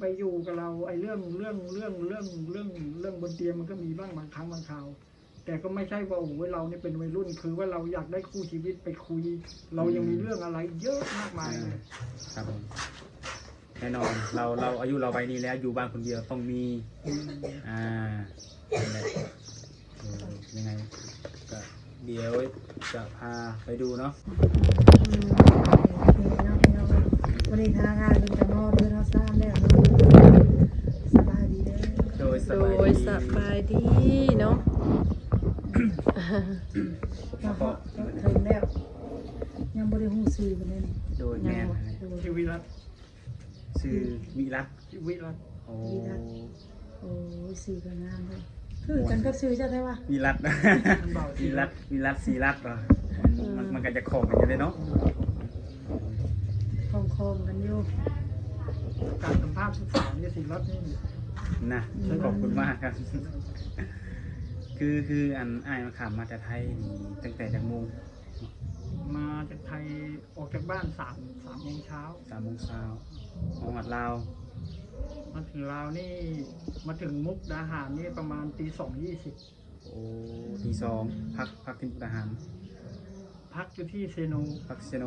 ไปอยู่กับเราไอ้เรื่องเรื่องเรื่องเรื่องเรื่องเรื่องบนเตียงมันก็มีบ้างบางครั้งบางคราวแต่ก็ไม่ใช่ว่าโอ้โหเราเนี่ยเป็นวัยรุ่น คือว่าเราอยากได้คู่ชีวิตไปคุย เรายังมีเรื่องอะไรเยอะมากมายเลยครับผมแน่นอนเราเราอายุเราไปนี้แล้วอยู่บ้านคนเดียวต้องมีอ่านั่นแหละเออยังไงก็เดี๋ยวจะพาไปดูเนาะอืมโอเคเนาะพี่น้องวันนี้ทางงานเป็นจะนอนเดินเอาซ่านแล้วเนาะสบายดีเด้อ โด ยสโดบายยดีสบายดีเนาะมาเพาะถึงแล้ว ยังบ่ได้ฮู้ชื่อเพิ่นเลยนี่โดยแม่นโดยชีวิรัตชื่อวิรัตชีวิรัตโอ้โอ้ยชื่อก็งามเลยคือกันกับชื่อเจ้าได้ว่าวิรัตมันเบาวิรัตวิรัตสีรัตเหรอมันมันก็จะของกันอยู่เลยเนาะคองคองๆกันอยู่การสัมภาษณ์ผู้สาวเนี่ยสิรัตนี่ นะขอบคุณมากครับ คือคืออันอ้ายมาขามมาจากไทยนี่ตั้งแต่จากโมงมาจากไทยออกจากบ้านสามสามโมงเช้าสามโมงเช้าของวัดลาวมาถึงลาวนี่มาถึงมุกดาหารนี่ประมาณตีสองยี่สิบโอ้ทีสองพักพักที่มุกดาหาร พักอยู่ที่เซโนพักเซโน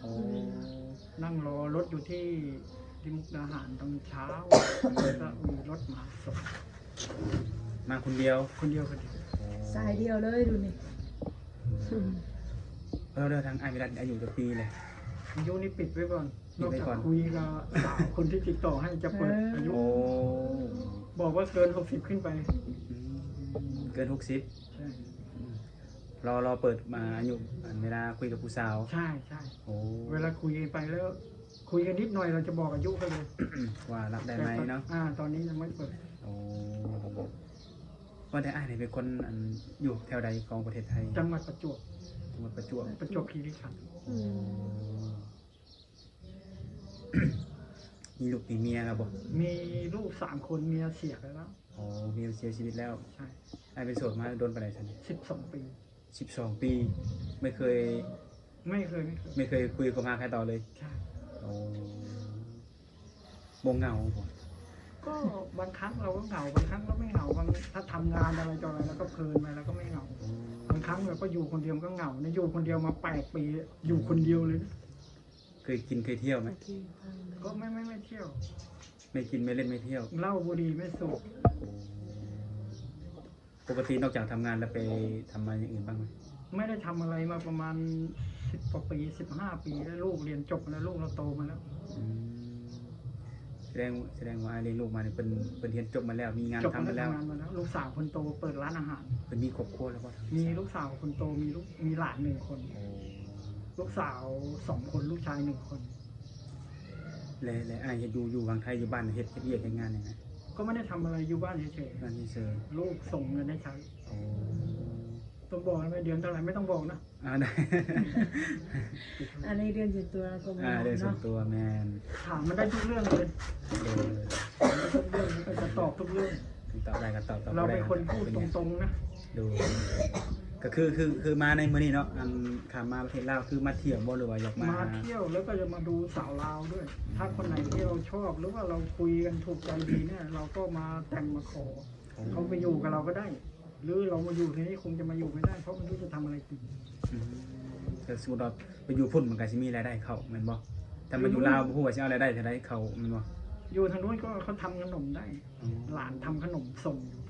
โอ้นั่งรอรถอยู่ที่ ที่มุกดาหารตอนเช้าแล้วก็มีรถมาส่งมาคนเดียวคนเดียวคนเดียวโอ้สายเดียวเลยดูนี่เออเดินทางอ้ายวิรัตอายุจะปีเลย อายุนี่ปิดไว้ก่อนปินดอกไว้จากก่อนคุยกับสาวคนที่ติดต่อให้จะเปิดอายุ โอ้ บอกว่าเกินหกสิบขึ้นไปอืมเกินหกสิบใช่รอรอเปิดมาอายุอันเวลาคุยกับผู้สาว ใช่ใช่โอ้เวลาคุยไปแล้ว คุยกันนิดหน่อยเราจะบอกอายุกันเลยว่ารับได้ไหมเนาะอ่า ตอนนี้ยังไม่เปิดโอ้ว่าแต่อ้ายนี่เป็นคนอันอยู่แถวใดของประเทศไทย จังหวัดประจวบจังหวัดประจวบประจวบคีรีขันธ์โอ้มีลูกมีเมียครับบ่มีลูกสามคนเมียเสียไปแล้วโอ้เมียเสียชีวิตแล้วใช่อ้ายเป็นโสดมาโดนไปไหนทันสิบสองปีสิบสองปี ไม่เคย ไม่เคย ไม่เคย ไม่เคยคุยกับมาใครต่อเลยใช่โอ้ บงเหงาบ่ก็บางครั้งเราก็เหงาบางครั้งก็ไม่เหงาบางถ้าทำงานอะไรต่ออะไรแล้วก็เพลินไปแล้วก็ไม่เหงาโอ้บางครั้งเราก็อยู่คนเดียวก็เหงาเนี่ยอยู่คนเดียวมาแปดปีอยู่คนเดียวเลยนะเคยกินเคยเที่ยวไหมก็ไม่ไม่ไม่เที่ยวไม่กินไม่เล่นไม่เที่ยวเหล้าบุหรี่ไม่สูบปกตินอกจากทำงานแล้วไปทำงานอย่างอื่นบ้างไหมไม่ได้ทำอะไรมาประมาณ สิบกว่าปีสิบห้าปีแล้วลูกเรียนจบแล้วลูกเราโตมาแล้ว อืมแสดงแสดงว่าไอ้เลี้ยงลูกมาเนี่ยเป็นเป็นเรียนจบมาแล้ว มีงานจบทำมามาแล้แล้ววทำงานมาแล้ว ลูกสาวคนโตเปิดร้านอาหาร เป็นมีครอบครัวแล้วก็มีลูกสาวคนโตมีลูกมีหลานหนึ่งคนโอ้ลูกสาวสองคนลูกชายหนึ่งคนแล้วแล้วอ้ายอยู่อยู่วางไทยอยู่บ้านเฮ็ดเฮ็ดเวียกเฮ็ดงานยังไงก็ไม่ได้ทำอะไรอยู่บ้านเฉยงานที่เซอร์ๆลูกส่งเงินให้ใช้ โอ้ ต้องบอกไหมเดือนเท่าไหร่ไม่ต้องบอกนะอ่าได้อันนี้เรียนส่วนตัวก็บ่อ่าได้ส่วเนาะนตัวแมนถามมันได้ทุกเรื่องเลยโดยถามได้ทุกเรื่องก็จะตอบทุกเรื่อง ตอบได้ก็ตอบตอบเราบ่ได้เป็นก็คนพูดเป็นตไงรงๆนะดู ก็คือคือคือมาในมื้อนี้เนาะอันขามมาประเทศลาวคือมาเที่ยวบ่หรือว่าอยากมา มาเที่ยวแล้วก็จะมาดูสาวลาวด้วย ถ้าคนไหนที่เราชอบหรือว่าเราคุยกันถูกใจดีเนี่ย เราก็มาแต่งมาขอเขาไปอยู่กับเราก็ได้ หรือเรามาอยู่ที่นี่คงจะมาอยู่ไม่ได้ เพราะไม่รู้จะทำอะไรกินอืมแต่สมมุติว่าไปอยู่พุ่นมันก็สิมีรายได้เข้าแม่นบ่ถ้ามาอยู่ลาวบ่ฮู้ว่าสิเอารายได้เท่าใดเข้าแม่นบ่อยู่ทางนู้นก็เขาทำขนมได้หลานทำขนมส่งอยู่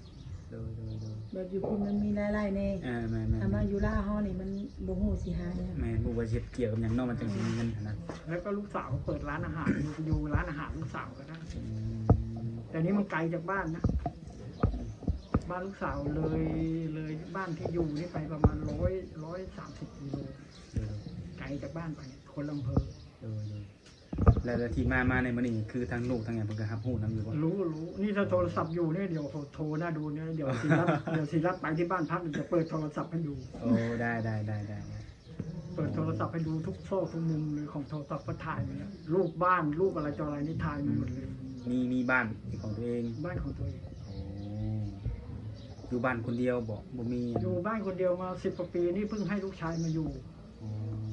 โดยโดยโดยแบบอยู่พุ่นมันมีหลายๆแน่อ่าแม่นแม่นถ้ามาอยู่ล่าเฮานี่มันบ่ฮู้สิหาหยังแม่นบ่ว่าสิเฮ็ดเกี่ยวกับหยังเนาะมันจังสิมีเงินหั่นนะแล้วก็ลูกสาวเปิดร้านอาหารอยู่อยู่ร้านอาหารลูกสาวก็ได้ อืมแต่นี้มันไกลจากบ้านนะ บ้านลูกสาวเลยเลยบ้านที่อยู่นี่ไปประมาณร้อยร้อยสามสิบกิโลโดยไกลจากบ้านไปคนลำเพอโดยโดยแล้วแล้วที่มามาในมื้อนี้คือทั้งลูกทั้งหยังเพิ่นก็รับรู้นํอยู่บ่รู้รู้นี่ถ้าโทรศัพท์อยู่เนี่ยเดี๋ยวโทรหน้าดูเนี่ยเดี๋ยวศิรัตน์เดี๋ยวศิรัตน์ไปที่บ้านพักเดี๋ยวจะเปิดโทรศัพท์ให้ดูโอ้ได้ได้ได้ได้ได้เปิดโทรศัพท์ให้ดูทุกโซ่ทุกมุมเลยของโทรศัพท์ก็ถ่ายมาแล้วรูปบ้านรูปอะไรจออะไรนี่ถ่ายมาหมดเลยมีมีบ้านเป็นของตัวเองบ้านของตัวเองโอ้อยู่บ้านคนเดียวบ่บ่มีอยู่บ้านคนเดียวมาสิบกว่าปีนี่เพิ่งให้ลูกชายมาอยู่อ๋อ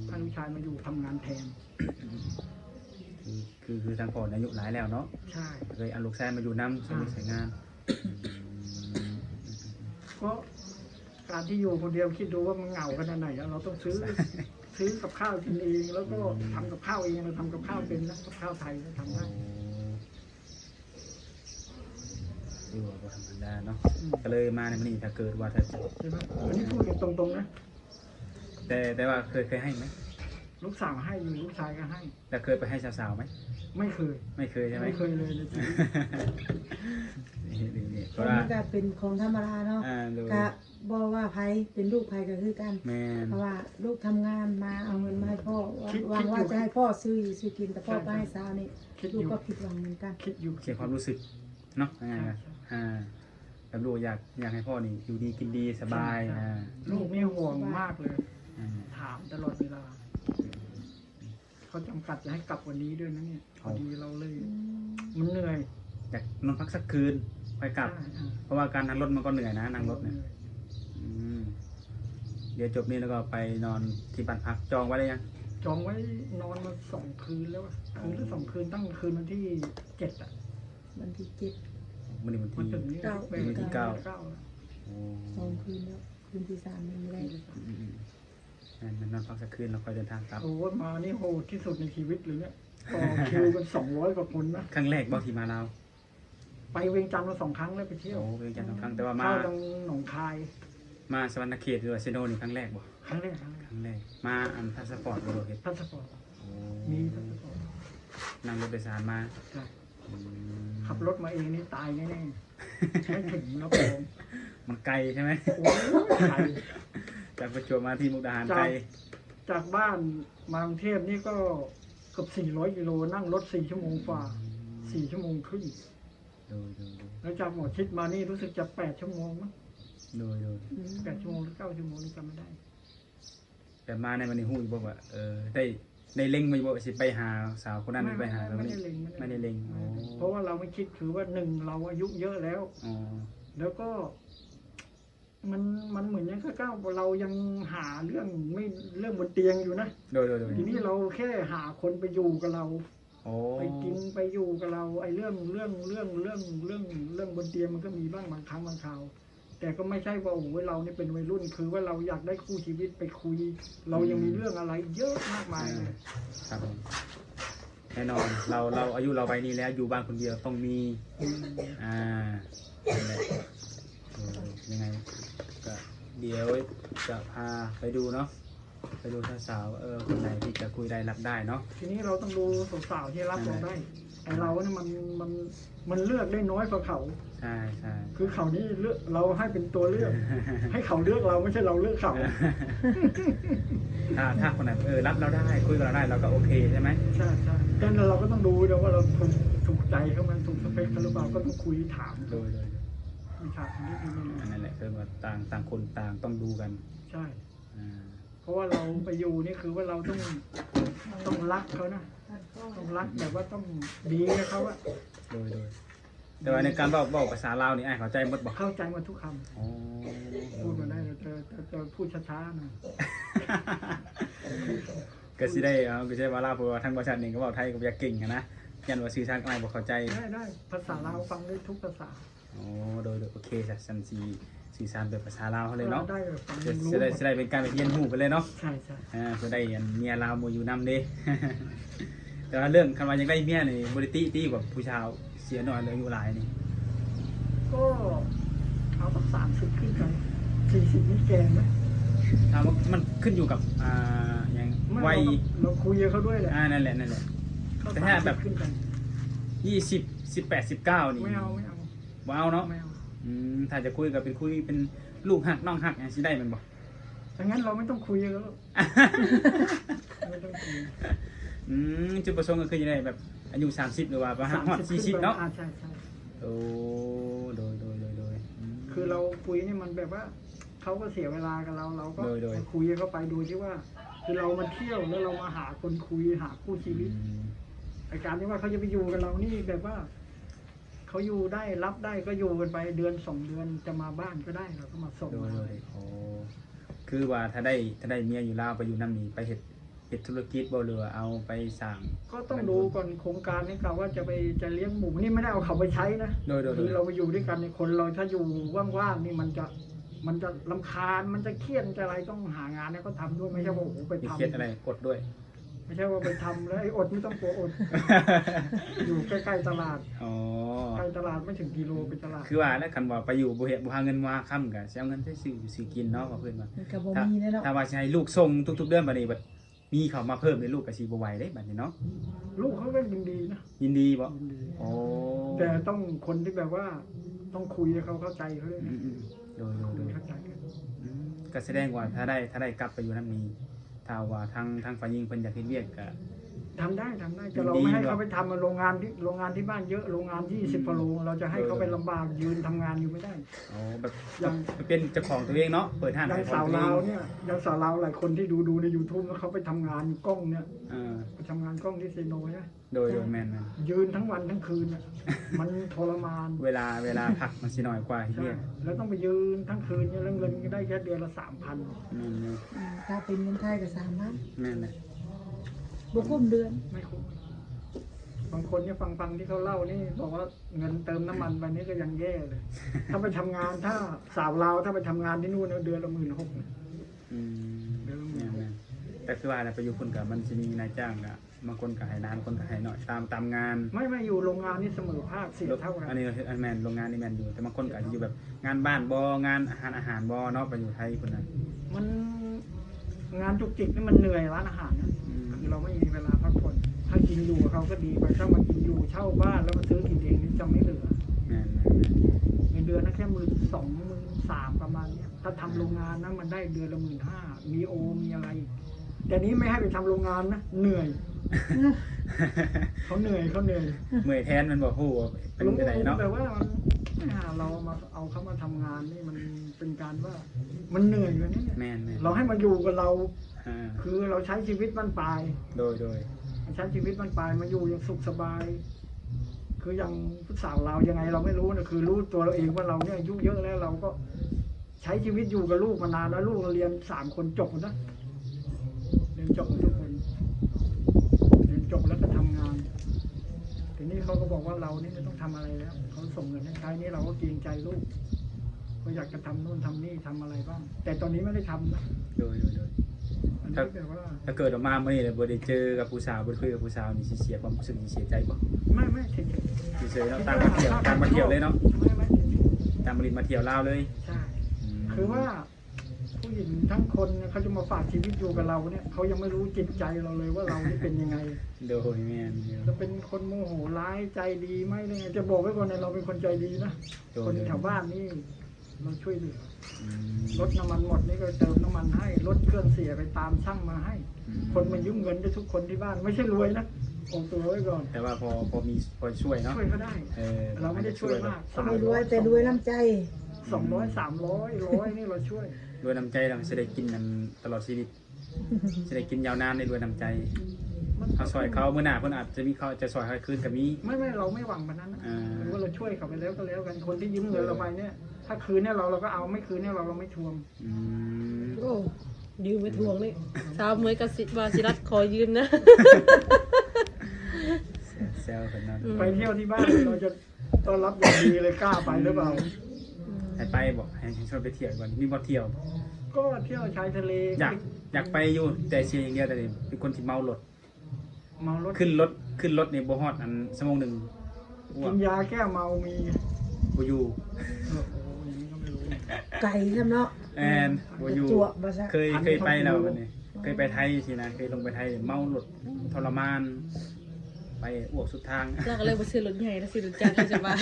ให้ลูกชายมาอยู่ทำงานแทน คือคือคือทางพ่ออายุหลายแล้วเนาะใช่เลยเอาลูกชายมาอยู่น้ำสมัยใช้งานอืมเพราะการที่อยู่คนเดียวคิดดูว่ามันเหงาขนาดไหนอะเราต้องซื้อ ซื้อกับข้าวกินเอง แล้วก็ทำกับข้าวเองเราทำกับข้าวเป็นนะกับข้าวไทยเราทำโอ้ได้ คือว่าบ่ธรรมดาเนาะอืมก็เลยมาในมันนี้ถ้าเกิดว่าถ้าใช่ไหมอันนี้พูดกันตรงๆนะ แต่แต่ว่าเคยเคยให้ไหมลูกสาวให้อยู่ลูกชายก็ให้ แต่เคยไปให้สาวๆไหมไม่เคย ไม่เคยใช่ไหมไม่เคยเลยในชีวิตนี่นี่นี่เพอัราะนว่านี้ก็เป็นของธรรมดาเนาะอ่าดูก็บอกว่าไผเป็นลูกไผก็คือกัน แมนเพราะว่าลูกทำงานมาเอาเงินมาให้พ่อหวังว่าจะให้พ่อซื้ออยู่ซื้อกินแต่พ่อไปให้สาวนี่คิดลูอกยู่ก็ผิดหวังเหมือนกัน คิดอยู่ เสียความรู้สึกเนาะยังไงนะ อ่าแบบลูกอยากอยากให้พ่อนี่อยู่ดีกินดีสบายอ่าลูกนี่ห่วงมากเลย อ่า ถามตลอดเวลา เขาจำกัดจะให้กลับวันนี้ด้วยนะเนี่ยพอดีเราเลย มันเหนื่อยอยากนอนพักสักคืนค่อยกลับ ใช่อะเพราะว่าการนั่งรถมันก็เหนื่อยนะนั่งรถเนี่ยหอยอืมเดี๋ยวจบนี้แล้วก็ไปนอนที่บ้านพักจองไว้เลยยังจองไว้นอนมาสองคืนแล้วอะคืนหรือสองคืนตั้งคืนวันที่เจ็ดอะวันที่เจ็ด วันนี้วันมันที่ถึงนี้เก้าเป็นวันที่ เก้าเก้าแล้วโอ้สองคืนแล้วคืนที่สามยังไม่ได้อืมอืมงั้นนอนพักสักคืนแล้วค่อยเดินทางกลับ โอ้โหมานี่โหดที่สุดในชีวิตเลยเนี่ยต่อคิวกันสองร้อยกว่าคนนะ ครั้งแรกบอกที่มาเราวไปเวียงจันทร์มาสองครั้งแล้วไปเที่ยวโอ้เป็นกันสองครั้งแต่ว่ามาเข้าทางหนองคาย มาสวรรณเขตหรือว่าเซโนนี่ครั้งแรกบ่ครั้งแรกครั้งแรกครั้งแรกมาอันพาสปอร์ตบ่เห็นพาสปอร์ตโอ้มีพาสปอร์ตนั่งรถโดยสารมา ใช่อืม ขับรถมาเองนี่ตายแน่ๆไม่ถึงนะผมมันไกลใช่ไหมโอ้ยไกล จากประจวบมาที่มุกดาหารจากไกล จากบ้านมากรุงเทพนี่ก็เกือบ400กิโลนั่งรถ4ชั่วโมงกว่า4ชั่วโมงครึ่งดูดูดูแล้วจากหมอชิดมานี่รู้สึกจะ8ชั่วโมงมั้งดูดู8ชั่วโมงหรือ9ชั่วโมงนี่จำไม่ได้ แต่มาในวันนี้หู้อยู่บ่ว่าเออได้ ได้เล็งมาอยู่บ่ว่าสิไปหาสาวคนนั้นหรือไปหาคนไม่นี้ได้เล็งไม่ได้เล็งอ๋อเพราะว่าเราไม่คิดคือว่าหนึ่งเราอายุเยอะแล้วอ๋อแล้วก็ มันมันเหมือนยังก้าวเรายังหาเรื่องไม่เรื่องบนเตียงอยู่นะโดยโดยโดยทีนี้เราแค่หาคนไปอยู่กับเราโอ้ไปกินไปอยู่กับเราไอ้เรื่องเรื่องเรื่องเรื่องเรื่องเรื่องบนเตียงมันก็มีบ้างบางครั้งบางคราว แต่ก็ไม่ใช่ว่าโอ้โหเราเนี่ยเป็นวัยรุ่น คือว่าเราอยากได้คู่ชีวิตไปคุย เรายังมีเรื่องอะไรเยอะมากมายเลยครับผมแน่นอนเราเราอายุเราไปนี่แล้วอยู่บ้านคนเดียวต้องมีอ่านั่นแหละเออยังไงก็เดี๋ยวจะพาไปดูเนาะไปดูสาวๆเออคนไหนที่จะคุยได้รับได้เนาะ ทีนี้เราต้องดูสาวๆที่รับเราได้ไอ้เราเนี่ยมันมัน มันเลือกได้น้อยกว่าเขา ใช่ใช่คือเขานี่เลือกเราให้เป็นตัวเลือก ให้เขาเลือกเราไม่ใช่เราเลือกเขา ถ้าถ้าคนไหนเออรับเราได้คุยกับเราได้เราก็โอเคใช่ไหมใช่ใช่แต่เราก็ต้องดูด้วยว่าเราถูกถูกใจเขามันถูกสเปคเขาหรือเปล่าก็ต้องคุยถามโดยโดยวิชานิดนึงอันนั้นแหละคือว่าต่างต่างคนต่างต้องดูกัน ใช่อ่าเพราะว่าเราไปอยู่นี่คือว่าเราต้องต้องรักเขานะต้องรักแบบว่าต้องดีกับเขาอะ โดยโดยแต่ว่าในการบอกบอกภาษาลาวนี่ไอ้ายเข้าใจหมดบอกเข้าใจหมาทุกคอ๋อำพูดมาได้แต่แต่แต่พูดช้าๆหน่อยก็สิได้เอาก็ใช่ว่าลาวเพราะว่าทั้งประชาชนเองก็บอกไทยก็อยากเก่งอะนะยันว่าสื่อสารกับไอ้ายบอกเข้าใจ ได้ได้ภาษาลาวฟังได้ทุกภาษาอ๋อโดยโดยโอเคจ้ะสันสีสื่อสารแบบภาษาลาวเขาเลยเนาะได้แบบฟังจะรู้จะได้จะได้เป็นการไปเรียนรู้ไปเลยเนาะใช่ใช่ อ่าจะได้อันเมียลาวโมอยู่นำเด้ แต่ว่าเรื่องคำว่ายังได้เมียนี่บริติตีกว่าผู้ชาวเสียหน่อยเลยอายุหลายนี่ก็เอาสักสามสิบขึ้นไปสี่สิบนี่แกงไหมถามว่ามันขึ้นอยู่กับอ่าอย่างไม่วัยเราคุยกับเขาด้วยแหละอ่านั่นแหละนั่นแหละ เขาแต่ถ้าแบบ 30ขึ้นไปยี่สิบสิบแปดสิบเก้านี่ไม่เอาไม่เอาว้าวเนาะไม่เอาอืมถ้าจะคุยกับเป็นคุยเป็นลูกหักน้องหักอย่างสิได้แมันบอก ดังนั้นเราไม่ต้องคุยกับเขาไม่ต้องคุย อืมจุดประสงค์ก็คือจะได้แบบอายุสามสิบหรือว่าประมาณฮอดสี่สิบขึ้ไปเนาะอ่ใช่ใช่โอ้โดยโดยโดยโดยมคือเราคุยนี่มันแบบว่าเขาก็เสียเวลากับเราเราก็โดยโดย คุยกับเขาไปดูที่ว่า คือเรามาเที่ยวแล้วเรามาหาคนคุยหาคู่ชีวิตอืมไอการที่ว่าเขาจะไปอยู่กับเรานี่แบบว่าเขาอยู่ได้รับได้ก็อยู่กันไปเดือนสองเดือนจะมาบ้านก็ได้เราก็มาส่งโดยมาโดยโอ้คือว่าถ้าได้ถ้าได้เมียอยู่ลาวไปอยู่น้ำนี้ไปเห็ด เฮ็ดธุรกิจบ่หรือว่าเอาไปสร้างก็ต้องดูก่อนโครงการนี้กะว่าจะไปจะเลี้ยงหมูนี่ไม่ได้เอาเขาไปใช้นะโดยโดยโดคือยเราไปอยู่ด้วยกันในยคนเราถ้าอยู่ว่างๆนี่มันจะมันจะลำคาญมันจะเครียดจะอะไรต้องหางานให้เขาทำด้วยไม่ใช่ว่าโอ้โหไปมีทำเครียดอะไรกดด้วย ไม่ใช่ว่าไปทำแล้วไอ้อดไม่ต้องกลัวอด อยู่ใกล้ๆตลาดอ๋อ ใกล้ตลาดไม่ถึงกิโลไปตลาด คือว่าแล้วคันว่าไปอยู่บ่เฮ็ดบ่หาเงินมาค้ำก็สิเอาเงินไปซื้ออยู่ซื้อกินเนาะว่าเพิ่นว่ามันก็บ่ถ้ามีแน่เนาะถ้าว่าสิให้ลูกส่งทุกๆเดือนบัดนี้บัด มีเขามาเพิ่มในลูกก็สิบ่ไหวเด้บัดนี้เนาะลูกเขาก็ยินดีนะยินดีบ่ยินดีโอ้แต่ต้องคนที่แบบว่า ต้องคุยให้เขาเข้าใจเขาด้วยอืนะมๆโดยโดยโดยเข้าใจกันอืมก็แสดงว่าถ้าได้ถ้าได้กลับไปอยู่นํนี้ถ้าว่าทางทางฝ่ายหญิงเพิ่นอยากเฮ็ดเวียกก็ ทำได้ทำได้แต่เราไม่ให้เขาไปทำโรงงานที่โรงงานที่บ้านเยอะโรงงานที่สิบกว่าโรงเราจะให้เขาไปลำบากยืนทำงานอยู่ไม่ได้ อ๋อแบบยังไปเป็นเจ้าของตัวเองเนาะเปิดห้างยังขายขอสางวตัวเอลาวงเนี่ยยังสาวลาวหลายคนที่ดูดูใน YouTube แล้วเขาไปทำงานกล้องเนี่ยเออไปทำงานกล้องที่เซโนใช่ไหมโดยโดยแม่นแม่นยืนทั้งวันทั้งคืนน่ะมันทรมานเวลาเวลาพักมันสิน้อยกว่าเฮ็ดใช่เวียกแล้วต้องไปยืนทั้งคืนเนี่ยแล้วเงินก็ได้แค่เดือนละสามพันแม่นเลยอืมถ้าเป็นเงินไทยก็3พันแม่นเลย บ่คุ้มเดือน ไม่คุ้มบางคนเนี่ยฟังฟังที่เขาเล่านี่ บอกว่าเงินเติมน้ำมันไปนี่ก็ยังแย่เลย ถ้าไปทำงานถ้าสาวลาวถ้าไปทำงานที่นู่นเนี่ยเดือนละหมื่นหกอืมเดี๋ยวแม่นแม่นแต่คือว่าน่ะไปอยู่คนกับมันสิมีนายจ้างก็บางคนก็ให้นานบางคนก็ให้น้อยตามตามงานไม่ไม่อยู่โรงงานนี่เสมอภาคเสียเท่ากันอันนี้อันแม่นโรงงานนี่แม่นอยู่ แต่บางคนก็อาจจะอยู่แบบงานบ้านบ่งานอาหารอาหารบ่เนาะไปอยู่ไทยคนนั้นมัน งานจุกจิกนี่มันเหนื่อยร้านอาหารนะอืมคือเราไม่มีเวลาพักผ่อนถ้ากินอยู่กับเขาก็ดีไปถ้ามากินอยู่เช่าบ้านแล้วมาซื้อกินเองนี่จะไม่เหลือแม่นแม่นแม่นเงินเดือนนะแค่หมื่นสองหมื่นสามประมาณเนี้ยถ้าทำโรงงานนะมันได้เดือนละหมื่นห้ามีโอมีอะไร แต่นี้ไม่ให้ไปทำโรงงานนะเหนื่อยเขาเหนื่อยเขาเหนื่อยเมื่อยแทนมันบ่ฮู้ว่าเป็นจังไดเนาะแต่ว่ามันไม่หา เรามาเอาเขามาทำงานนี่มันเป็นการว่า มันเหนื่อยอยู่นี่เนี่ยแม่นแม่นเราให้มาอยู่กับเรา อ่าคือเราใช้ชีวิตมันปลาย โดยโดยใช้ชีวิตมันปลายมาอยู่อย่างสุขสบาย คืออย่างผู้สาวเรายังไงเราไม่รู้นะคือรู้ตัวเราเองว่าเราเนี่ยอายุเยอะแล้วเราก็ ใช้ชีวิตอยู่กับลูกมานานแล้วลูกเราเรียนสามคนจบหมดนะเรียนจบหมดทุกคนเรียนจบแล้วก็ทำงานที นี้เขาก็บอกว่าเรานี่ไม่ต้องทำอะไรแล้วเขาส่งเงินให้ใช้นี่เราก็เกรงใจลูกก็อยากจะทำนู่นทำนี่ทำอะไรบ้าง แต่ตอนนี้ไม่ได้ทำนะโดยโดยโดยอันครันี้บแบบว่าถ้าเกิดออกมาเมื่อนี้เลยบ่ได้เจอกับผู้สาวบ่ได้คุยกับผู้สาวนี่สิเสียความรู้สึกนี่เสียใจบ่ไม่ไม่เฉยเฉยๆเนาะตามมาเที่ยวตามมาเที่ยวเลยเนาะๆไม่ไม่ตามมาลินมาเที่ยวลาวเลยใช่มคือว่า ผู้หญิงทั้งคนเนี่ยเขาจะมาฝากชีวิตอยู่กับเราเนี่ยเขายังไม่รู้จิตใจเราเลยว่าเรานี่เป็นยังไงโดยแม่นอยู่จะเป็นคนโมโหร้ายใจดีไหมหรือไงจะบอกไว้ก่อนเนี่ยเราเป็นคนใจดีนะโดยคนแถวบ้านนี่เราช่วยเหลืออืมรถน้ำมันหมดนี่ก็เติมน้ำมันให้รถเครื่องเสียไปตามช่างมาให้อืมคนมายืมเงินได้ทุกคนที่บ้านไม่ใช่รวยนะโองตัวไว้ก่อนแต่ว่าพอพอมีพอช่วยเนาะช่วยเขาได้เออเราไม่ได้ช่วยมาก คนไม่รวยแต่รวยน้ำใจสองร้อยสามร้อยร้อยนี่เราช่วย ด้วยน้ำใจเราจะได้กินกันตลอดชีวิตจะได้กินยาวนานได้ด้วยน้ำใจมันเขาซอยเขาเมื่อหน้าเพิ่นอาจจะมีเขาจะซอยเขาคืนกับมีไม่ไม่เราไม่หวังแบบนั้นนะอ่าหรือว่าเราช่วยเขาไปแล้วก็แล้วกันคนที่ยืมเงินเราไปเนี่ย ถ้าคืนเนี่ยเราเราก็เอาไม่คืนเนี่ยเราเราไม่ทวงอืมโอ้ยืมไปทวงเลยสาวเมยกับสิวาสิรัตขอยืมนะแซวกันเนาะอืมไปเที่ยวที่บ้านเราจะต้อนรับอย่างดีเลยกล้าไปหรือเปล่า ให้ไปบอกให้ชวนไปเที่ยวก่อนมีบ่เที่ยว ก็เที่ยวชายทะเลอยากอยากไปอยู่แต่เชียร์อย่างเดียวแต่นี่เป็นคนที่เมารถเมารถขึ้นรถขึ้นรถในบ่ฮอดอันชั่วโมงหนึงอ้วกิกนยาแก้เมามีบ่อยู่โอ้โหอย่างนี้ก็ไม่รู้ ไก่ทำเนาะแอนบ่อยู่จั่วบ่ซะเคยเคยไปแล้ววันนี้เคยไปไทยสินะเคยลงไปไทยเมารถทรมาน ไปอ้วกสุดทาง เราก็เลยมาซื้อรถใหญ่แล้วซื้อรถจักรเลยสบาย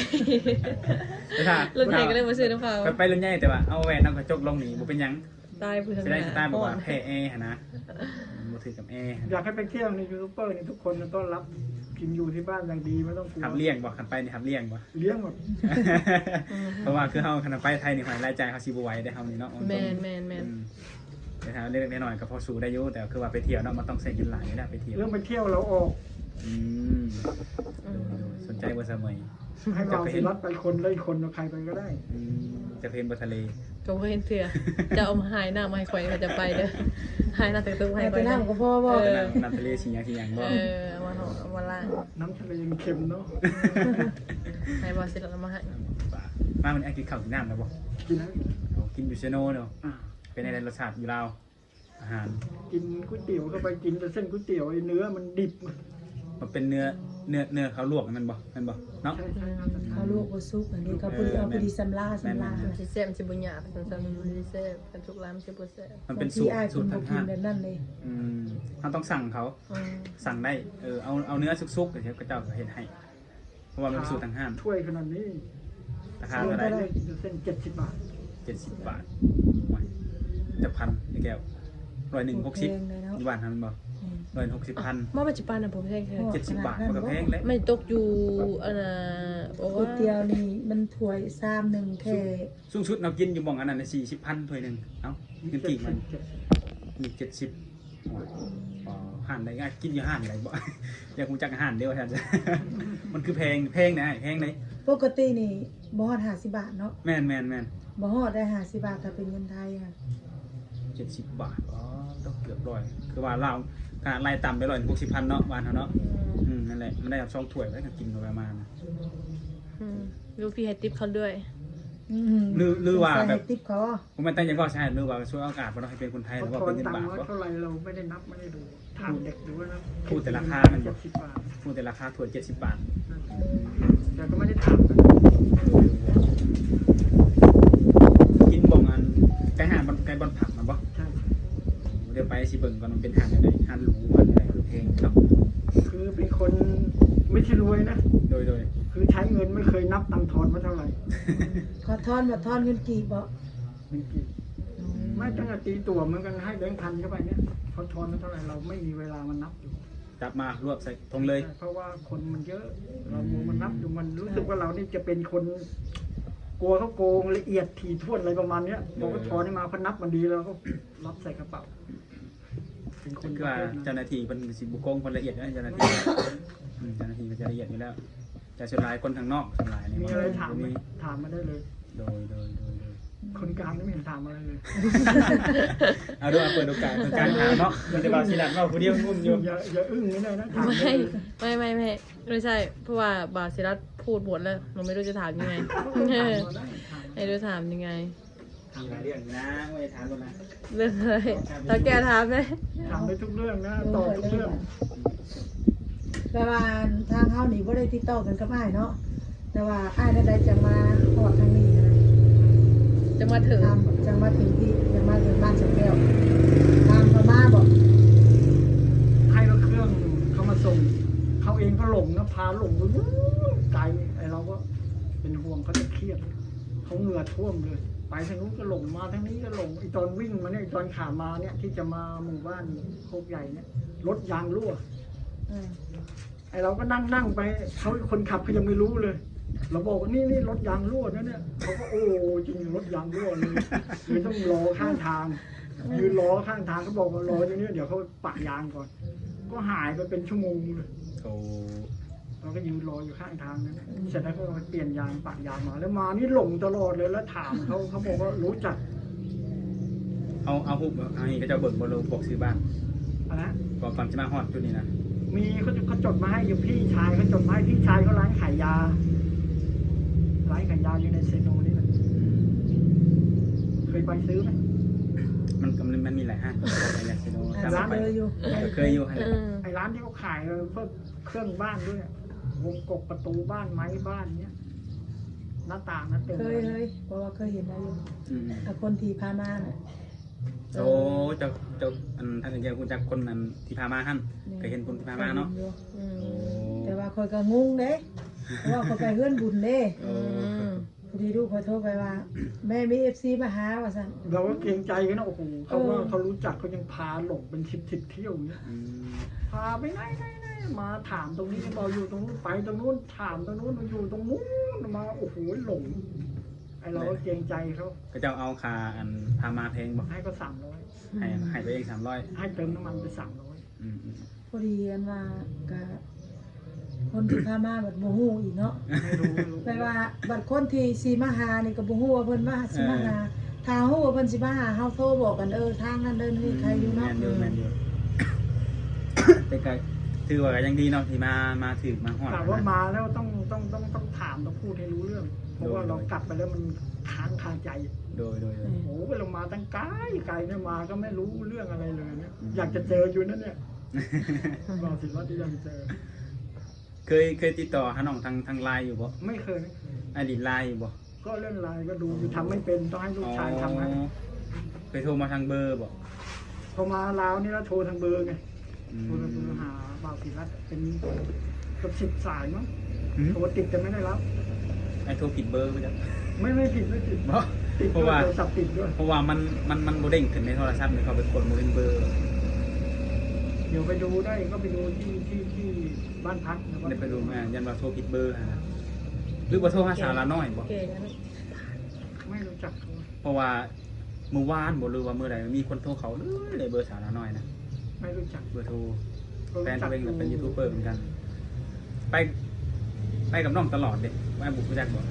แต่ถ้ารถใหญ่ก็เลยมาซื้อน้ำเปล่าไปไปรถใหญ่แต่ว่าเอาแหวนเอากระจกลงนี่บ่เป็นหยังตายเพื่อนจะได้สไตล์แบบว่าพ่อแพ้แอร์หั่นนะบ่ถือกับแอร์อยากให้ไปเที่ยวในยูทูบเบอร์นี่ทุกคนต้อนรับกินอยู่ที่บ้านอย่างดีไม่ต้องกลัวทับเลี้ยงบ่คันไปนี่ทับเลี้ยงบ่เลี้ยงหมดเพราะว่าคือเฮาคันไปไทยนี่หอยรายจ่ายเฮาสิบ่ไหวได้เฮานี่เนาะแมนแมนแมนอืมแต่ถ้าเล็กๆน้อยๆก็พอสู้ได้อยู่แต่คือว่าไปเที่ยวเนาะมันต้องใช้เงินหลายนี่แหละไปเที่ยวเรื่องไปเที่ยวเราออก อืมอืมสนใจบ่เสมอให้เราสิรัดไปคนเลยคนเอาใครไปก็ได้ อืมจะเพลนบ่ทะเลก็บ่เห็นเถื่อจะเอามาหายหน้ามาให้ข่อยเขาจะไปเด้อหายหน้าตึกตึกให้ให้ไปข่อยเด้นั่องกับพ่อบ่เออน้ำทะเลสีหยังสีหยังบ่เออเอามาห่อเอามาล้างน้ำทะเลมันเค็มเนาะให้บอสิเรามาให้มามันไอ้กินข้าวกินน้ำแล้วบ่กินนะเอากินอยู่เซโนเนาะอ่าเป็นไงรสชาติอยู่ลาวอาหารกินก๋วยเตี๋ยวเข้าไปกินแต่เส้นก๋วยเตี๋ยวไอ้เนื้อมันดิบ มันเป็นเนื้อเนื้อเนื้อเขาลวกมันบ่แมันบ่เนาะใช่ใช่เขาลวกบ่สุกอันนี้เขาพอดีเอาพอดีสำลาสำลามันสิแซ่บมันสิบ่หยาบซั่นๆมันสิแซ่บกันทุกร้านมันสิบ่แซ่บมันเป็นบางสูทีตรอ้ายสูคุตณรบ่ทางกิห้านนแบบนั้นเลยอืมเราต้องสั่งเขาอืมสั่งได้เออเอาเอาเนื้อสุกๆเดี๋ยวเขาเจ้าก็เฮ็ดให้เพราะว่ามันเป็นสูตรทางห้านถ้วยขนาดนี้ราคาเท่าไหร่ได้กินแต่เส้นเจ็ดสิบบาท70บาทโอ้ยจะพันไอ้แก้วร้อยหนึ่งหกสิบแพงเลยเนาะอยู่บ้านทำมันบ่ร้อยหกสิบพันมาปัจจุบันน่ะผมแพงแค่เจ็ดสิบบาทมันก็แพงแล้วไม่ตกอยู่อันน่ะโอ้ก๋วยเตี๋ยวนี่มันถ้วยซามหนึงแค่สูงสุดเรากินอยู่หมองอันนั้นในสี่สิบพันถ้วยหนึ่งเอ้าเงินกี่มันเจ็ดสิบมีเจ็ดสิบห่านได้ง่ายกินอยู่ห่านได้บ่อยากรู้จักอาหารเดียวท่านมันคือแพงแพงนะแพงเลยปกตินี่บ่ฮอด50บาทเนาะแม่นแม่นแม่นบ่ฮอดได้50บาทถ้าเป็นเงินไทยค่ะเจ็ดสิบบาทอ๋อต้องเกือบร้อยคือว่าเรา ขนาดไล่ต่ำไปร้อยหกสิบพันเนาะวานเขาเนาะอืมนั่นแหละมันได้แบบช่องถ้วยไว้ก็กินกันประมาณนะอืมลูกพี่ให้ติ๊บเขาด้วยอืมหรือหรือว่าใส่แบให้บติ๊บเขาผมไม่ตั้งใจก็ใช่หรือว่าช่วยโอกาสว่าเราให้เป็นคนไทยหเขารือว่าทอเป็นนเงินตังบาทค์ไว้วะเท่าไหรเราไม่ได้นับไม่ได้ดูถามเด็กดูว่านะพูดแต่ราคามันเจ็ดสิบบาทพูดแต่ราคาถ้วยเจ็ดสิบบาท แต่ก็ไม่ได้ถามกันกินบ่งอันไก่ห่านบนไก่บอลผักมันบ่ใช่เดี๋ยวไปสิเบิ่งก่อนมันเป็นห่านอะไรห่านหรูห่านอะไรเพลงเนาะ คือเป็นคน ไม่ใช่รวยนะ โดยโดยคือใช้เงินไม่เคยนับตังค์ทอนมาเท่าไหร่ขอทอนบ่ทอนเงินกี่บ่ไม่กี่ไม่ตั้งแต่ตีตัวเหมือนกันให้แบงค์พันเข้าไปเนี่ยเขาทอนมาเท่าไหร่เราไม่มีเวลามันนับอยู่จับมารวบใส่ทงเลย เพราะว่าคนมันเยอะเราโมมันนับอยู่มันรู้สึกว่าเรานี่จะเป็นคน กลัวเขาโกงละเอียดถี่ถ้วนอะไรประมาณเนี้ยพอเขาทอนให้มาเขานับมันดีแล้วก็รับใส่กระเป๋า เป็นคนคือว่าประเภทนั้นเจ้าหน้าที่เป็นสิบุกงคนละเอียดนะเจ้าหน้าที่อืม เจ้าหน้าที่ก็จะละเอียดอยู่แล้ว แต่ส่วนหลายคนทางนอกส่วนหลายเนี่ยมีอะไรถามไหมมีถามมาได้เลย โดยโดยโดยโดยคนกลางนี่ไม่เห็นถามอะไรเลยเอาด้วยเอาเปิดโอกาสเปิดการถามเนาะมันจะบาสิลัดว่าผู้เดียวงุ่มอยู่อย่าอย่าอึ้งนี่เลยนะถามได้ไม่เลยไม่ไม่ไม่ไม่ใช่ เพราะว่าบาสิรัตพูดหมดแล้วหนูไม่รู้จะถามยังไงถามมาได้ถามไม่รู้ถามยังไงมีหลายเรื่องนะไม่ได้ถามตัวนะเรื่องอะไรเราแกถามไหมถามได้ทุกเรื่องนะตอบทุกเรื่อง แต่ว่าทางเฮานี่บ่ได้ติดต่อกันกับอ้ายเนาะแต่ว่าอ้ายนั่นได้จะมาฮอดทางนี้นะจะมาถึงตามจังมาถึงที่จังมาถึงบ้านสักแก้วตามพม่าบอกให้รถเครื่องเขามาส่ง เขาเองก็หลงนะพาหลงไปวู้ไกลไอ้เราก็เป็นห่วงเขาจะเครียดเขาเหงื่อท่วมเลยไปทางนู้นก็หลงมาทางนี้ก็หลงไอ้ตอนวิ่งมาเนี่ยไอ้ตอนขามาเนี่ยที่จะมาหมู่บ้านโคกใหญ่เนี่ยรถยางรั่วอ่า ไอเราก็นั่งนั่งไปเขาคนขับเขายังไม่รู้เลย เราบอกว่านี่นี่รถยางรั่วนะเนี่ยเขาก็โอ้จริงรถยางรั่วเลยเลยต้องรอข้างทางยืนรอข้างทางเขาบอกว่ารออยู่เนี่ยเดี๋ยวเขาปะยางก่อน ก็หายไปเป็นชั่วโมงเลยโอ้เราก็ยืนรออยู่ข้างทางนั้นเสร็จแล้วก็เปลี่ยนยางปะยางมา แล้วมานี่หลงตลอดเลยแล้วถามเขาเขาบอกว่ารู้จัก เอาเอาหุบเอาให้ก็จะเบิกบอลบอกซื้อบ้านอะไรนะก่อนก่อนจะมาฮอดจุดนี้นะ มีเขาจะเขาจดมาให้อยู่พี่ชายเขาจดมาให้พี่ชายเขาร้านขายยา ร้านขายยาอยู่ในเซโนนี่แหละเคยไปซื้อไหมมันมันมันมีหลายห้างอะไรแหละซิโนอ่าตามร้านไปเลยอยู่เคยอยู่ให้อืมไอ้ร้านที่เขาขายพวกเครื่องบ้านด้วยอะวงกบประตูบ้านไม้บ้านเนี้ยหน้าต่างนั้นเต็มเคเลยยเลยเพราะว่าเคยเห็นได้อยู่อืมอะคนที่พามาน่ะ โอ้เจ้าเจ้าอันท่านเจ้าคุณจักคนนั้นที่พามาหั่นเคยเห็นคนที่พามาเนาะอืมโอ้แต่ว่าคอยก็งงเด้เพราะว่าเขาไปเฮือนบุญเด้โอ้อืมพอดีลูกเขาโทรไปว่า แม่มี FC มาหาว่าซั่น เราก็เกรงใจกันนะโอ้โหเขาว่าเออ เขารู้จักเขายังพาหลงเป็นสิบสิบเที่ยวอย่างเนี้ยอืมพาไปไหนไหนไหนมาถามตรงนี้เราอยู่ตรงนู้นไปตรงนู้นถามตรงนู้นเราอยู่ตรงนู้นมาโอ้โหหลง ไอเราก็เกรงใจเขาก็เจ้าเอาคาอันพามาแพงบอกให้ก็สามร้อยให้ให้ตัวเองสามร้อยให้เติมน้ำมันไปสามร้อยอืมอืมพอดีอันว่าก็คนที่พามาแบบบ่ฮู้อีกเนาะไม่รู้ไม่รู้แปลว่าบัดคนที่สิมาหานี่ก็บ่ฮู้ว่าเพิ่นมาสิมาหาถ้าฮู้ว่าเพิ่นสิมาหาเฮาโทรบอกกันเออทางนั้นเดินนี่ใครอยู่แมเนาะนอยู่แมนอยู่แต่ก็ถือว่าก็ยังดีเนาะที่มามาถึงมาฮอดถามว่ามาแล้วต้องต้องต้องต้องถามต้องพูดให้รู้เรื่อง เพราะว่าเรากลับไปแล้วมันค้างคาใจ โดยโดยโดย โอ้โหเรามาตั้งไกลไกลเนี่ยมาก็ไม่รู้เรื่องอะไรเลยเนี่ยอยากจะเจออยู่นั่นเนี่ยบอกสิว่าที่อยากเจอ เคยเคยติดต่อหาน้องทางทางไลน์อยู่บ่ไม่เคยไม่เคยอดีตไลน์อยู่บ่ก็เล่นไลน์ก็ดูอยู่ทำไม่เป็นต้องให้ลูกชายทำให้อ๋อเคยโทรมาทางเบอร์บ่พอมาลาวนี่แล้วโทรทางเบอร์ไงอืมโทรทางเบอร์หาบ่าวศิรัตน์เป็นเกับสิบสายมั้งหืมโทรติดแต่ไม่ได้รับ ไอ้โทรผิดเบอร์ไปจ้ะ ไม่ไม่ผิดไม่ผิดบ่ติดเพด้ราะวยว่า โทรศัพท์ติดด้วยเพราะว่ามันมันมันบ่เด้งขึ้นในโทรศัพท์นี่เขาไปกดบ่เป็นเบอร์เดี๋ยวไปดูได้ก็ไปดูที่ที่ที่บ้านพักนะได้ไปดูมายันว่าโทรผิดเบอร์นะหรือว่าโทรหาสาวละน้อยบ่เก๋นะไม่รู้จักเขาเพราะว่าเมื่อวานบ่รู้ว่ามื้อใดมีคนโทรเขาเลยเลยเบอร์สาวละน้อยนะไม่รู้จักเบอร์โทรก็แฟนรู้ตัวจัเองก็เป็นยูทูบเบอร์เหมือนกัน ไป ไปกับน้องตลอดเด็ ว่าบุกรู้จักบ่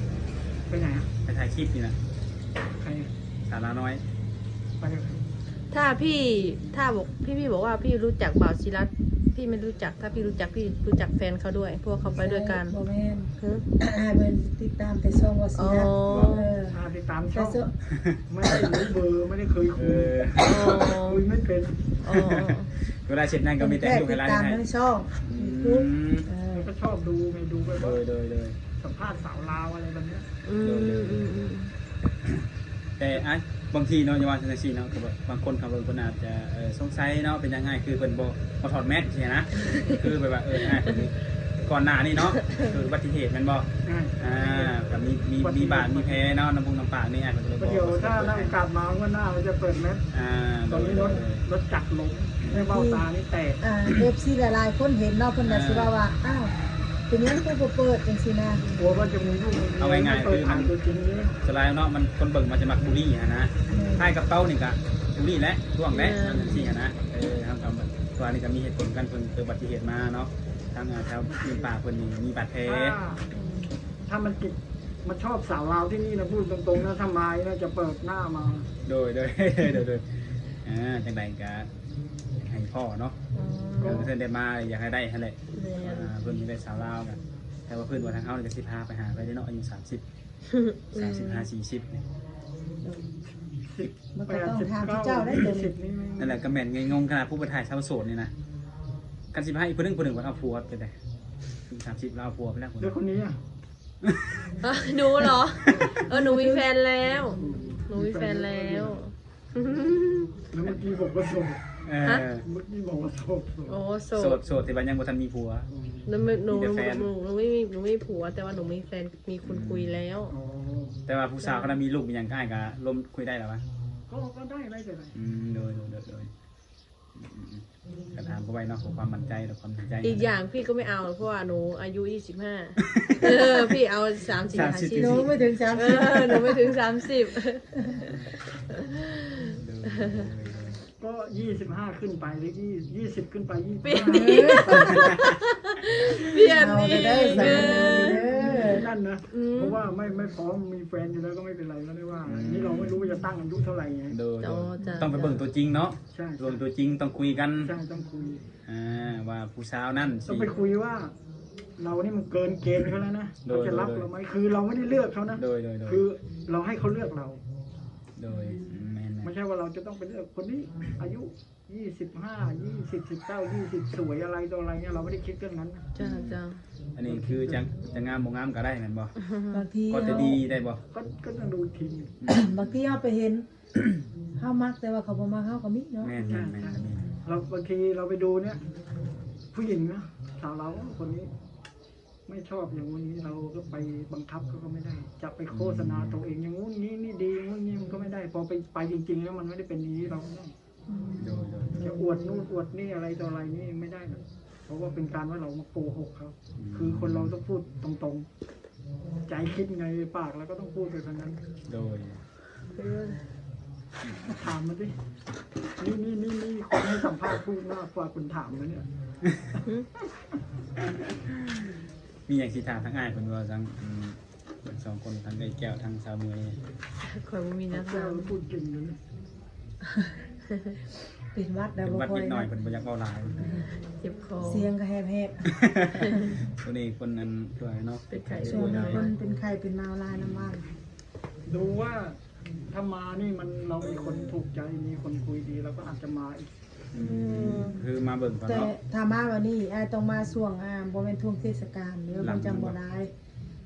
ไปไหนอะไปถ่ายคลิปนี่นะใครสาระน้อย ไปกับใครถ้าพี่ถ้าบอกพี่พี่บอกว่าพี่รู้จักบ่าวศิรัตพี่ไม่รู้จัก ถ้าพี่รู้จักพี่รู้จักแฟนเขาด้วยเพราะวกเขาไปด้วยกันบ่แม่นฮะให้เพิ่นติดตามแต่ช่องว่าสิอ๋อนะเอออาติดตามช่แต่อง ช่องไม่ได้รู้เบอร์ไม่ได้เคยเอคุยออ๋อคุยไม่เป็น อ๋อเวลาเช็ดนั่นก็มีแต่แค่อยู่ติให้ดร้านตามให้ทั้งช่องอื YouTube มเออ ก็ชอบดูไงดูไปโดว่ายโดยโดย สัมภาษณ์สาวลาวอะไรแบบเนี้ยอืมอืมอืมอืมแต่อะบางทีเนาะอย่าว่าจังซี่เนาะก็แบบบางคนเขาเบิ่งเพิ่นอาจจะเออสงสัยเนาะเป็นยังไงคือเพิ่นบ่บ่ถอดแมสใช่นะ คือแบบว่าเอออะเพิ่นก่อนหน้านี้เนาะคืออุบัติเหตุแม่นบ่ง่ายอ่าก็มีมีมีบาดมีแผลเนาะน้ำพุงน้ำปากนี่อะเพิ่นก็เลยประบ่เดี๋ยวถ้าได้โอกาสมาวันหน้าเราจะเปิดแมสอ่าตอนนี้รถรถจักรล้มในเบ้าตานี่แตก อ่า FC หลายๆคนเห็นเนาะเพิ่นน่ะสิว่าว่าอ้าว เป็นหยังคือบ่เปิดจังซี่นะกลัวว่าจะมีลูกมีเมียไม่เปิดถ่ายตัวจริงนี่สลายเนาะมันคนเบิ่งมันจะมักบูลลี่ฮะนะท้ายกับเต้านี่ก็บูลลี่และร่วงและนั่นจังซี่ฮะนะเออทำทำแบบตัวนี้ก็มีเหตุผลกันเพิ่นเกิดอุบัติเหตุมาเนาะทางอ่าแถวมีปากเพิ่นนี่มีบาดแผลถ้าถ้ามันติดมันชอบสาวลาวที่นี่นะพูดตรงๆนะถ้ามาเนี่ยจะเปิดหน้ามา โดยโดย โดยโดยอ่าจังใดก็ให้พ่อเนาะอ๋ เพิ่อนเพิ่นได้มาอยากให้ได้หั่นแหละแม่นอ่าเพิ่นมีได้สาวลาวกันแต่ว่าเพิ่นว่าทางเฮานี่ก็สิพาไปหาไปได้เนาะอายุ30 35 40นี่สิบมันแปก็ดต้องสิบถามเก้าเจ้าได้ยี่เดี๋ยวสินี้บนี่ไม่นั่นแหละก็แม่นไงงงขนาดผู้บ่ถ่ายชาวโสดนี่นะกัน15อีกผู้หนึงผู้หนึงว่าเอาผัวไปได้30แล้วเอาผัวไปแล้วคนแล้วคนนี้อะอะหนูเหรอ เออหนูมีแฟนแล้ว หนูมีแฟนแล้ว แล้วเมื่อกี้บอกว่าโสด เอฮะอเมื่อกี้บอกว่าโสดโสดโอ้โสโสดดโสดแต่ว่ายังบ่ทันมีผัว หนูไม่หนูมีแต่หนูแฟน หนูหนูไม่มีหนูไม่มีผัว แต่ว่าหนูมีแฟนมีคนคุยแล้ว อ๋อแต่ว่าผู้สาวเขาน่ะมีลูกมีหยังก็อ้ายก็ลมคุยได้แล้ววะก็ก็ได้ได้แต่ไหนอืมโดยโดยโดยโดยอืมอืมก็ถามเขาไว้เนาะขอความมั่นใจและความมั่นใจอีกอย่างพี่ก็ไม่เอาเพราะว่าหนูอายุยี่สิบห้าเออพี่เอาสามสิบสามสิบห้าสิบหนูไม่ถึงเอ30อหนูไม่ถึงสามสิบโดยโดยโดยโดย ก็ยี่สิบห้าขึ้นไปหรือยี่ยี่สิบขึ้นไปยี่สิบเปลี่ยนห้านี้เปลี่ยนเอานี้ไปได้เอสามอเด้อนั่นนะอืมเพราะว่าไม่ไม่พร้อมมีแฟนอยู่แล้วก็ไม่เป็นไรก็ได้ว่าอะไรนี่เราไม่รู้ว่าจะตั้งอายุเท่าไหร่ไงโดยโดอ๋อยจ้ะต้องไปเบิ่งตัวจริงเนาะใช่รวมตัวจริงต้องคุยกันใช่ต้องคุยอ่าว่าผู้สาวนั่นต้อสิงไปคุยว่าเรานี่มันเกินเกณฑ์เขาแล้วนะโดเขายจะรับโดยเราไหมคือเราไม่ได้เลือกเขานะโดยโดยโดยคือเราให้เขาเลือกเรา โดยอืมแม่น ไม่นะใช่ว่าเราจะต้องไปเลือกคนนี้ อายุยี่สิบห้ายี่สิบสิบเก้ายี่สิบสวยอะไรตัวอะไรเนี่ยเราไม่ได้คิดเรื่องนั้นนะจ้าจ้าอันนี้คือจะจะงามบ่งามก็ได้แม่นบ่บางทีก็จะดีได้บ่ก็ก็ต้องดูอีกทีบางทีเฮาไปเห็นเฮามักแต่ว่าเขาบ่มักเฮาก็มีเนาะแม่นแม่นแม่นแม่นเราบางทีเราไปดูเนี่ย ผู้หญิงนะสาวเราคนนี้ ไม่ชอบอย่างนี้เราก็ไปบังคับเขาก็ไม่ได้ จะไปโฆษณาตัวเองอย่างงู้นนี้นี่ดีงู้นนี้มันก็ไม่ได้ พอไปไปจริง ๆ แล้วมันไม่ได้เป็นอย่างนี้เราไม่ได้จะอวดนู่นอวดนี่อะไรต่ออะไรนี่ไม่ได้หรอกเพราะว่าเป็นการว่าเรามาโกหกเขาคือคนเราต้องพูดตรงๆ ใจคิดไงปากแล้วก็ต้องพูดไปทางนั้น โดยถามมาสินี่นี่นี่นี่คนให้สัมภาษณ์พูดมากกว่าคุณถามนะเนี่ย มีอย่างสิถามทั้งอ้ายเพิ่นว่าทั้งอืมทั้งสองคนทั้งไอ้แก้วทั้งสาวมือนี่คอยบ่มีนักแก้สาววพูดจริงเลยนะปิดวัดแล้วเป็นบ่วัดค่อนิยดหน่อยเพิ่นบ่อยากเว้าหลายเจ็บคอ เสียงก็แหบตัวนี้คนนั้นด้วยเนาะเป็นไข้ ๆช่วงนี้คนเป็นไข้เป็นนาวลายน้ำมันดูว่าถ้ามานี่มันเรามีคนถูกใจมีคนคุยดีเราก็อาจจะมาอีก อืมคือมาเบิ่งก่อนแต่เนาะ ถ้ามาวันนี้ไอ้ายต้องมาช่วงอ่าบ่แม่นช่วงเทศกาลหรือมันจังบ่ได้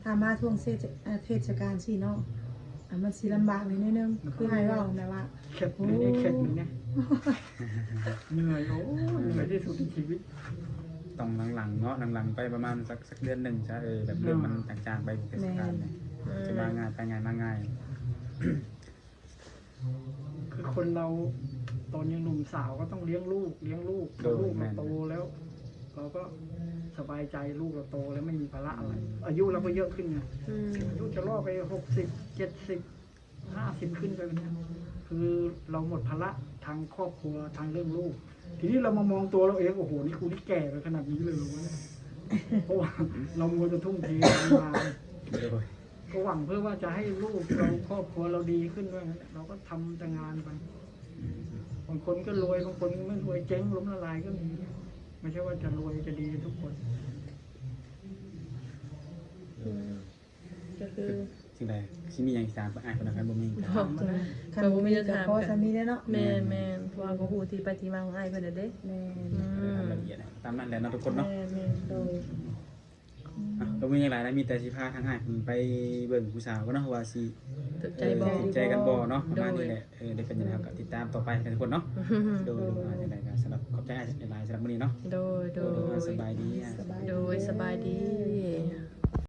ถ้ามาช่วงเทศอ่าเทศกาลสิเนาะอะมันสิลำบากนิดนึงคือให้เว้าแม่ว่า เข็ดเลยเนี่ยเข็ดเลยเนี่ยเหนื่อยโอ้เหนื่อยที่สุดในชีวิต ต้องหลังๆเนาะหลังๆไปประมาณสักสักเดือนหนึงซะเออแบบเรื่องมันจางๆไปบุกเทศกาลเนี่ยจะมาง่ายไปง่ายมาง่าย คือคนเรา ตอนยังหนุ่มสาวก็ต้องเลี้ยงลูก เลี้ยงลูกพอลูกเราโตแล้ว เราก็สบายใจลูกเราโตแล้วไม่มีภาระอะไร อายุเราก็เยอะขึ้นไงอืมอายุจะล่อไปหกสิบเจ็ดสิบห้าสิบขึ้นไปแบบเนี้ยคือเราหมดภาระทางครอบครัวทางเรื่องลูก ทีนี้เรามามองตัวเราเองโอ้โหนี่กูนี่แก่ไปขนาดนี้เลยเหรอวะเนี่ยเพราะว่าเรามัวจะทุ่มเททำงานโดยก็หวังเพื่อว่าจะให้ลูกเราครอบครัวเราดีขึ้นด้วยนั่นแหละเราก็ทำแต่งานไป บางคนก็รวยบางคนไม่รวยเจ๊งล้มละลายก็มีไม่ใช่ว่าจะรวยจะดีทุกคนอืมก็คือสิ่งใดที่มีอย่างสามอ้ายคนนั้นบ่มีบอกคันบ่มีก็พอจะมีได้เนาะแม่นแม่นเพราะว่าก็ฮู้ที่ไปที่มาของอ้ายเพิ่นน่ะเด้แม่นอืมละเอียดนะตามนั้นแหละเนาะทุกคนเนาะ แม่นแม่นโดย อะก็มีอย่างไรนะมีแต่สิพาทางอ้ายเพิ่นไปเบิ่งผู้สาวก็เนาะว่าสิถูกใจเออบ่ติดใจกันบ่เนาะประมาณโดยนี้แหละเออได้เป็นยังไงครับก็ติดตามต่อไปกันทุกคนเนาะโดยโดยอะไรกันสำหรับขอบใจอ้ายหลายๆสำหรับมื้อนี้เนาะโดยโดโดยยสบายดีอะสบายโดยสบายดี